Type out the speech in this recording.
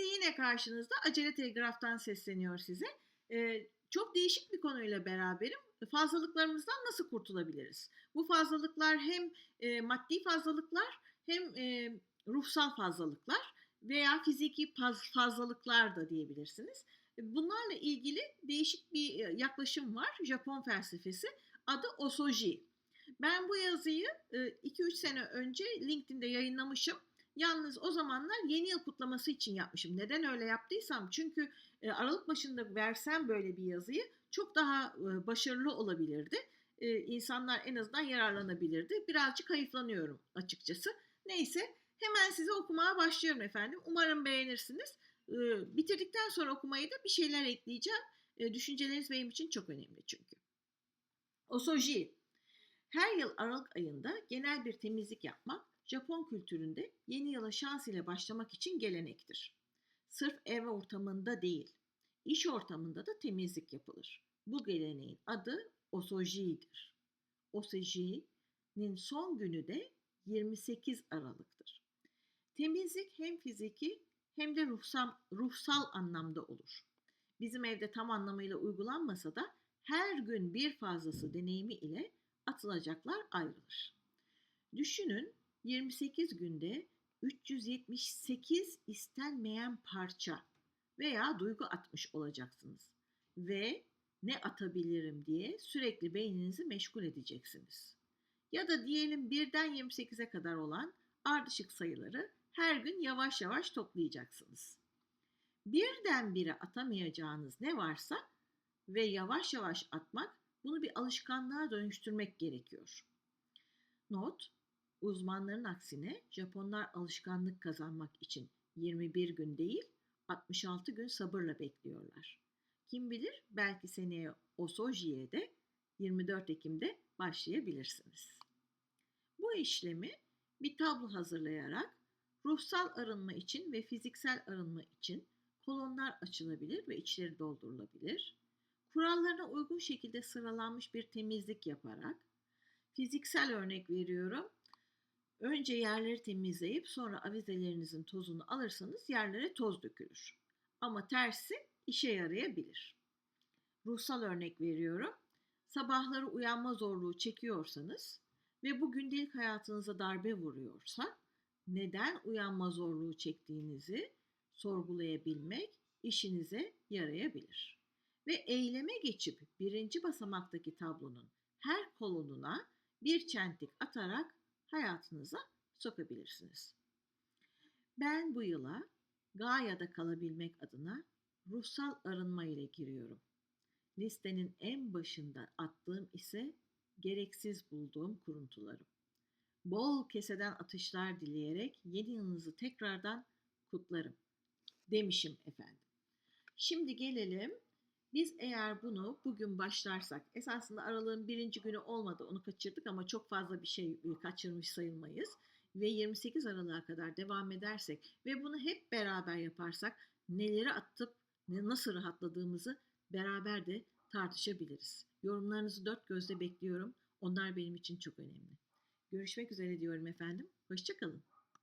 Şimdi yine karşınızda Acele Telgraf'tan sesleniyor size. Ee, çok değişik bir konuyla beraberim. Fazlalıklarımızdan nasıl kurtulabiliriz? Bu fazlalıklar hem e, maddi fazlalıklar hem e, ruhsal fazlalıklar veya fiziki faz, fazlalıklar da diyebilirsiniz. Bunlarla ilgili değişik bir e, yaklaşım var. Japon felsefesi. Adı Osoji. Ben bu yazıyı 2-3 sene önce LinkedIn'de yayınlamışım. Yalnız o zamanlar yeni yıl kutlaması için yapmışım. Neden öyle yaptıysam çünkü e, Aralık başında versem böyle bir yazıyı çok daha e, başarılı olabilirdi. E, insanlar en azından yararlanabilirdi. Birazcık hayıflanıyorum açıkçası. Neyse hemen size okumaya başlıyorum efendim. Umarım beğenirsiniz. Bitirdikten sonra okumayı da bir şeyler ekleyeceğim. Düşünceleriniz benim için çok önemli çünkü. Osoji. Her yıl Aralık ayında genel bir temizlik yapmak Japon kültüründe yeni yıla şans ile başlamak için gelenektir. Sırf ev ortamında değil, iş ortamında da temizlik yapılır. Bu geleneğin adı Osoji'dir. Osoji'nin son günü de 28 Aralık'tır. Temizlik hem fiziki hem de ruhsal, ruhsal anlamda olur. Bizim evde tam anlamıyla uygulanmasa da her gün bir fazlası deneyimi ile atılacaklar ayrılır. Düşünün 28 günde 378 istenmeyen parça veya duygu atmış olacaksınız ve ne atabilirim diye sürekli beyninizi meşgul edeceksiniz. Ya da diyelim birden 28'e kadar olan ardışık sayıları her gün yavaş yavaş toplayacaksınız. Birdenbire atamayacağınız ne varsa ve yavaş yavaş atmak bunu bir alışkanlığa dönüştürmek gerekiyor. Not, uzmanların aksine Japonlar alışkanlık kazanmak için 21 gün değil 66 gün sabırla bekliyorlar. Kim bilir belki seneye Osoji'ye de 24 Ekim'de başlayabilirsiniz. Bu işlemi bir tablo hazırlayarak ruhsal arınma için ve fiziksel arınma için kolonlar açılabilir ve içleri doldurulabilir. Kurallarına uygun şekilde sıralanmış bir temizlik yaparak fiziksel örnek veriyorum. Önce yerleri temizleyip sonra avizelerinizin tozunu alırsanız yerlere toz dökülür. Ama tersi işe yarayabilir. Ruhsal örnek veriyorum. Sabahları uyanma zorluğu çekiyorsanız ve bu gündelik hayatınıza darbe vuruyorsa neden uyanma zorluğu çektiğinizi sorgulayabilmek işinize yarayabilir. Ve eyleme geçip birinci basamaktaki tablonun her kolonuna bir çentik atarak hayatınıza sokabilirsiniz. Ben bu yıla Gaia'da kalabilmek adına ruhsal arınma ile giriyorum. Listenin en başında attığım ise gereksiz bulduğum kuruntularım. Bol keseden atışlar dileyerek yeni yılınızı tekrardan kutlarım demişim efendim. Şimdi gelelim biz eğer bunu bugün başlarsak, esasında aralığın birinci günü olmadı, onu kaçırdık ama çok fazla bir şey e, kaçırmış sayılmayız. Ve 28 Aralık'a kadar devam edersek ve bunu hep beraber yaparsak neleri attıp nasıl rahatladığımızı beraber de tartışabiliriz. Yorumlarınızı dört gözle bekliyorum. Onlar benim için çok önemli. Görüşmek üzere diyorum efendim. Hoşçakalın.